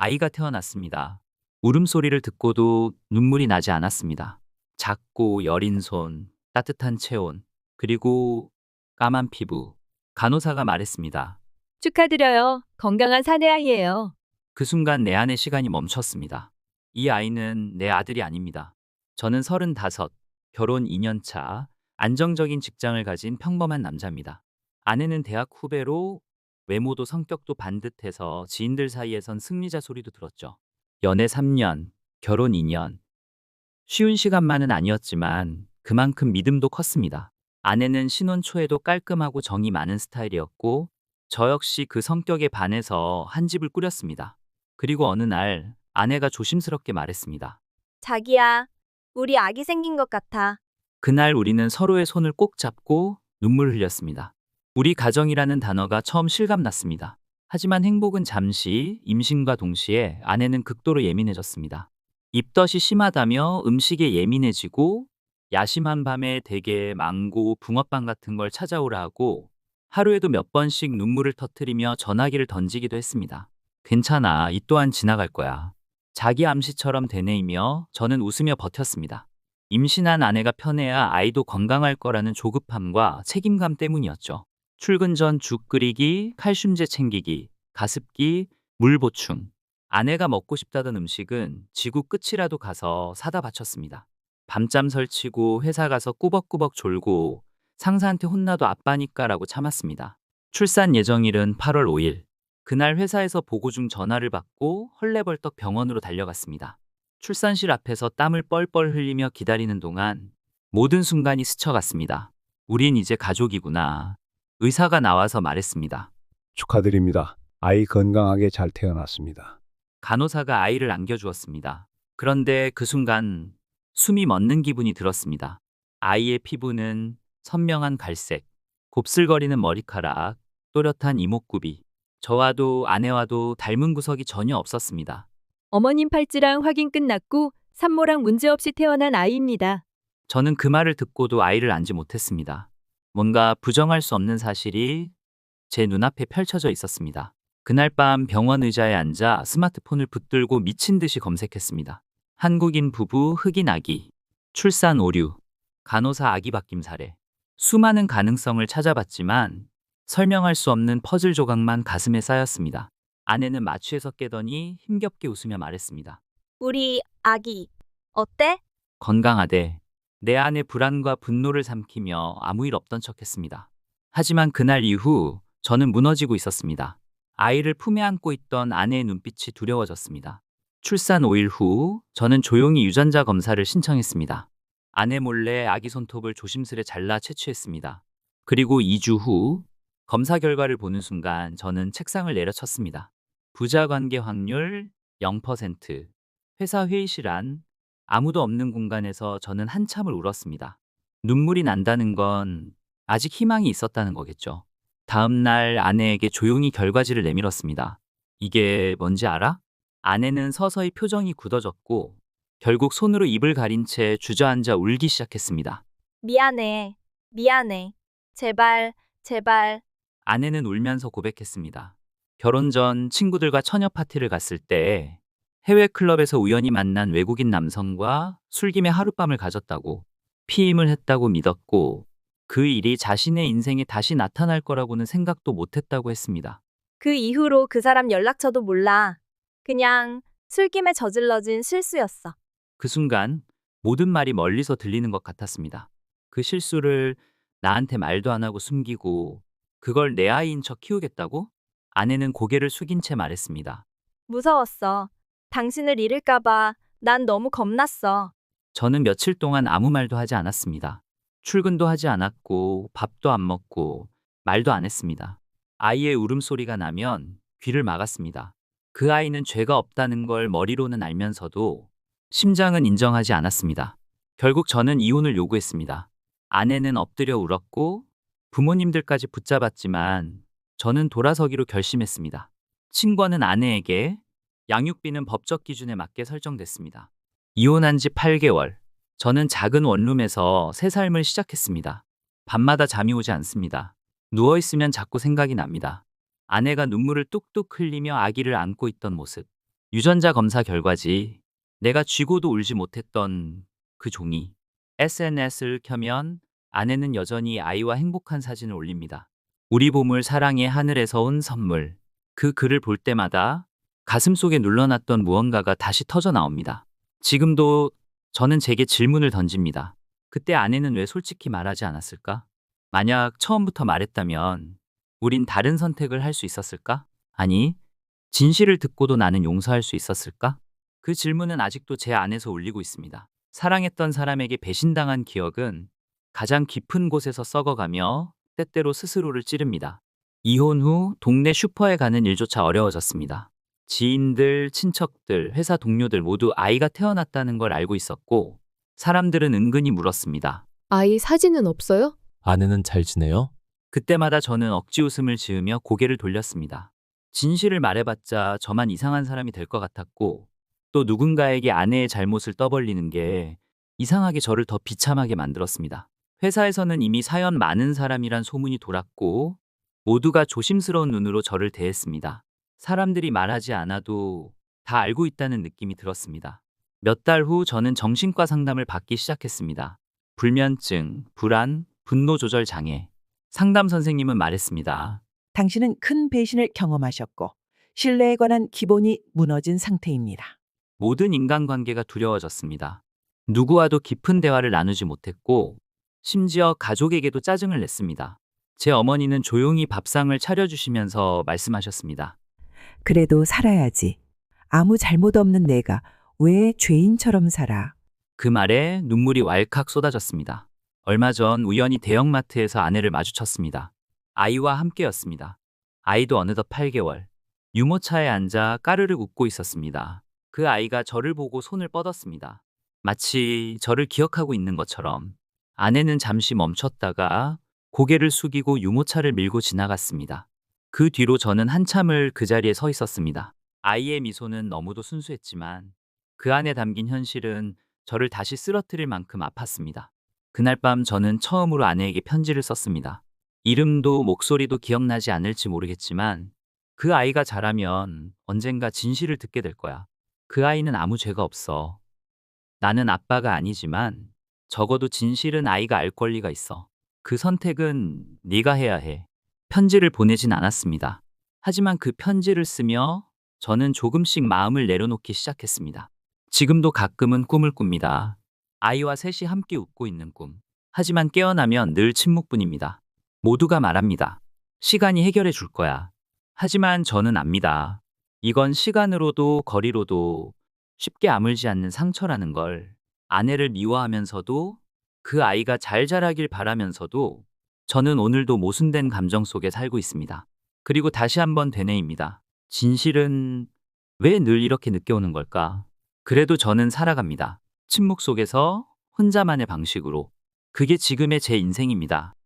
아이가 태어났습니다. 울음소리를 듣고도 눈물이 나지 않았습니다. 작고 여린 손, 따뜻한 체온, 그리고 까만 피부. 간호사가 말했습니다. 축하드려요. 건강한 사내아이예요. 그 순간 내 안의 시간이 멈췄습니다. 이 아이는 내 아들이 아닙니다. 저는 35, 결혼 2년 차, 안정적인 직장을 가진 평범한 남자입니다. 아내는 대학 후배로 외모도 성격도 반듯해서 지인들 사이에선 승리자 소리도 들었죠. 연애 3년, 결혼 2년. 쉬운 시간만은 아니었지만 그만큼 믿음도 컸습니다. 아내는 신혼 초에도 깔끔하고 정이 많은 스타일이었고 저 역시 그 성격에 반해서 한 집을 꾸렸습니다. 그리고 어느 날 아내가 조심스럽게 말했습니다. 자기야, 우리 아기 생긴 것 같아. 그날 우리는 서로의 손을 꼭 잡고 눈물 흘렸습니다. 우리 가정이라는 단어가 처음 실감났습니다. 하지만 행복은 잠시 임신과 동시에 아내는 극도로 예민해졌습니다. 입덧이 심하다며 음식에 예민해지고 야심한 밤에 대게, 망고, 붕어빵 같은 걸 찾아오라 하고 하루에도 몇 번씩 눈물을 터뜨리며 전화기를 던지기도 했습니다. 괜찮아, 이 또한 지나갈 거야. 자기 암시처럼 되뇌이며 저는 웃으며 버텼습니다. 임신한 아내가 편해야 아이도 건강할 거라는 조급함과 책임감 때문이었죠. 출근 전 죽 끓이기, 칼슘제 챙기기, 가습기, 물 보충. 아내가 먹고 싶다던 음식은 지구 끝이라도 가서 사다 바쳤습니다. 밤잠 설치고 회사 가서 꾸벅꾸벅 졸고 상사한테 혼나도 아빠니까라고 참았습니다. 출산 예정일은 8월 5일. 그날 회사에서 보고 중 전화를 받고 헐레벌떡 병원으로 달려갔습니다. 출산실 앞에서 땀을 뻘뻘 흘리며 기다리는 동안 모든 순간이 스쳐갔습니다. 우린 이제 가족이구나. 의사가 나와서 말했습니다. 축하드립니다. 아이 건강하게 잘 태어났습니다. 간호사가 아이를 안겨주었습니다. 그런데 그 순간 숨이 멎는 기분이 들었습니다. 아이의 피부는 선명한 갈색, 곱슬거리는 머리카락, 또렷한 이목구비. 저와도 아내와도 닮은 구석이 전혀 없었습니다. 어머님 팔찌랑 확인 끝났고 산모랑 문제없이 태어난 아이입니다. 저는 그 말을 듣고도 아이를 안지 못했습니다. 뭔가 부정할 수 없는 사실이 제 눈앞에 펼쳐져 있었습니다. 그날 밤 병원 의자에 앉아 스마트폰을 붙들고 미친 듯이 검색했습니다. 한국인 부부 흑인 아기, 출산 오류, 간호사 아기 바뀜 사례. 수많은 가능성을 찾아봤지만 설명할 수 없는 퍼즐 조각만 가슴에 쌓였습니다. 아내는 마취해서 깨더니 힘겹게 웃으며 말했습니다. 우리 아기. 어때? 건강하대. 내 안의 불안과 분노를 삼키며 아무 일 없던 척 했습니다. 하지만 그날 이후 저는 무너지고 있었습니다. 아이를 품에 안고 있던 아내의 눈빛이 두려워졌습니다. 출산 5일 후 저는 조용히 유전자 검사를 신청했습니다. 아내 몰래 아기 손톱을 조심스레 잘라 채취했습니다. 그리고 2주 후 검사 결과를 보는 순간 저는 책상을 내려쳤습니다. 부자 관계 확률 0%. 회사 회의실 안 아무도 없는 공간에서 저는 한참을 울었습니다. 눈물이 난다는 건 아직 희망이 있었다는 거겠죠. 다음 날 아내에게 조용히 결과지를 내밀었습니다. 이게 뭔지 알아? 아내는 서서히 표정이 굳어졌고 결국 손으로 입을 가린 채 주저앉아 울기 시작했습니다. 미안해. 미안해. 제발, 제발. 아내는 울면서 고백했습니다. 결혼 전 친구들과 처녀 파티를 갔을 때 해외 클럽에서 우연히 만난 외국인 남성과 술김에 하룻밤을 가졌다고 피임을 했다고 믿었고 그 일이 자신의 인생에 다시 나타날 거라고는 생각도 못했다고 했습니다. 그 이후로 그 사람 연락처도 몰라. 그냥 술김에 저질러진 실수였어. 그 순간 모든 말이 멀리서 들리는 것 같았습니다. 그 실수를 나한테 말도 안 하고 숨기고 그걸 내 아이인 척 키우겠다고? 아내는 고개를 숙인 채 말했습니다. 무서웠어. 당신을 잃을까봐 난 너무 겁났어. 저는 며칠 동안 아무 말도 하지 않았습니다. 출근도 하지 않았고 밥도 안 먹고 말도 안 했습니다. 아이의 울음소리가 나면 귀를 막았습니다. 그 아이는 죄가 없다는 걸 머리로는 알면서도 심장은 인정하지 않았습니다. 결국 저는 이혼을 요구했습니다. 아내는 엎드려 울었고 부모님들까지 붙잡았지만 저는 돌아서기로 결심했습니다. 친권은 아내에게 양육비는 법적 기준에 맞게 설정됐습니다. 이혼한 지 8개월. 저는 작은 원룸에서 새 삶을 시작했습니다. 밤마다 잠이 오지 않습니다. 누워있으면 자꾸 생각이 납니다. 아내가 눈물을 뚝뚝 흘리며 아기를 안고 있던 모습. 유전자 검사 결과지. 내가 쥐고도 울지 못했던 그 종이. SNS를 켜면 아내는 여전히 아이와 행복한 사진을 올립니다. 우리 보물 사랑의 하늘에서 온 선물. 그 글을 볼 때마다 가슴 속에 눌러놨던 무언가가 다시 터져 나옵니다. 지금도 저는 제게 질문을 던집니다. 그때 아내는 왜 솔직히 말하지 않았을까? 만약 처음부터 말했다면 우린 다른 선택을 할 수 있었을까? 아니, 진실을 듣고도 나는 용서할 수 있었을까? 그 질문은 아직도 제 안에서 울리고 있습니다. 사랑했던 사람에게 배신당한 기억은 가장 깊은 곳에서 썩어가며 때때로 스스로를 찌릅니다. 이혼 후 동네 슈퍼에 가는 일조차 어려워졌습니다. 지인들, 친척들, 회사 동료들 모두 아이가 태어났다는 걸 알고 있었고 사람들은 은근히 물었습니다. 아이 사진은 없어요? 아내는 잘 지내요? 그때마다 저는 억지 웃음을 지으며 고개를 돌렸습니다. 진실을 말해봤자 저만 이상한 사람이 될 것 같았고, 또 누군가에게 아내의 잘못을 떠벌리는 게 이상하게 저를 더 비참하게 만들었습니다. 회사에서는 이미 사연 많은 사람이란 소문이 돌았고, 모두가 조심스러운 눈으로 저를 대했습니다. 사람들이 말하지 않아도 다 알고 있다는 느낌이 들었습니다. 몇 달 후 저는 정신과 상담을 받기 시작했습니다. 불면증, 불안, 분노 조절 장애. 상담 선생님은 말했습니다. 당신은 큰 배신을 경험하셨고 신뢰에 관한 기본이 무너진 상태입니다. 모든 인간관계가 두려워졌습니다. 누구와도 깊은 대화를 나누지 못했고, 심지어 가족에게도 짜증을 냈습니다. 제 어머니는 조용히 밥상을 차려주시면서 말씀하셨습니다. 그래도 살아야지. 아무 잘못 없는 내가 왜 죄인처럼 살아? 그 말에 눈물이 왈칵 쏟아졌습니다. 얼마 전 우연히 대형마트에서 아내를 마주쳤습니다. 아이와 함께였습니다. 아이도 어느덧 8개월. 유모차에 앉아 까르르 웃고 있었습니다. 그 아이가 저를 보고 손을 뻗었습니다. 마치 저를 기억하고 있는 것처럼. 아내는 잠시 멈췄다가 고개를 숙이고 유모차를 밀고 지나갔습니다. 그 뒤로 저는 한참을 그 자리에 서 있었습니다. 아이의 미소는 너무도 순수했지만 그 안에 담긴 현실은 저를 다시 쓰러뜨릴 만큼 아팠습니다. 그날 밤 저는 처음으로 아내에게 편지를 썼습니다. 이름도 목소리도 기억나지 않을지 모르겠지만 그 아이가 자라면 언젠가 진실을 듣게 될 거야. 그 아이는 아무 죄가 없어. 나는 아빠가 아니지만 적어도 진실은 아이가 알 권리가 있어. 그 선택은 네가 해야 해. 편지를 보내진 않았습니다. 하지만 그 편지를 쓰며 저는 조금씩 마음을 내려놓기 시작했습니다. 지금도 가끔은 꿈을 꿉니다. 아이와 셋이 함께 웃고 있는 꿈. 하지만 깨어나면 늘 침묵뿐입니다. 모두가 말합니다. 시간이 해결해 줄 거야. 하지만 저는 압니다. 이건 시간으로도 거리로도 쉽게 아물지 않는 상처라는 걸 아내를 미워하면서도 그 아이가 잘 자라길 바라면서도 저는 오늘도 모순된 감정 속에 살고 있습니다. 그리고 다시 한번 되뇌입니다. 진실은 왜 늘 이렇게 늦게 오는 걸까? 그래도 저는 살아갑니다. 침묵 속에서 혼자만의 방식으로. 그게 지금의 제 인생입니다.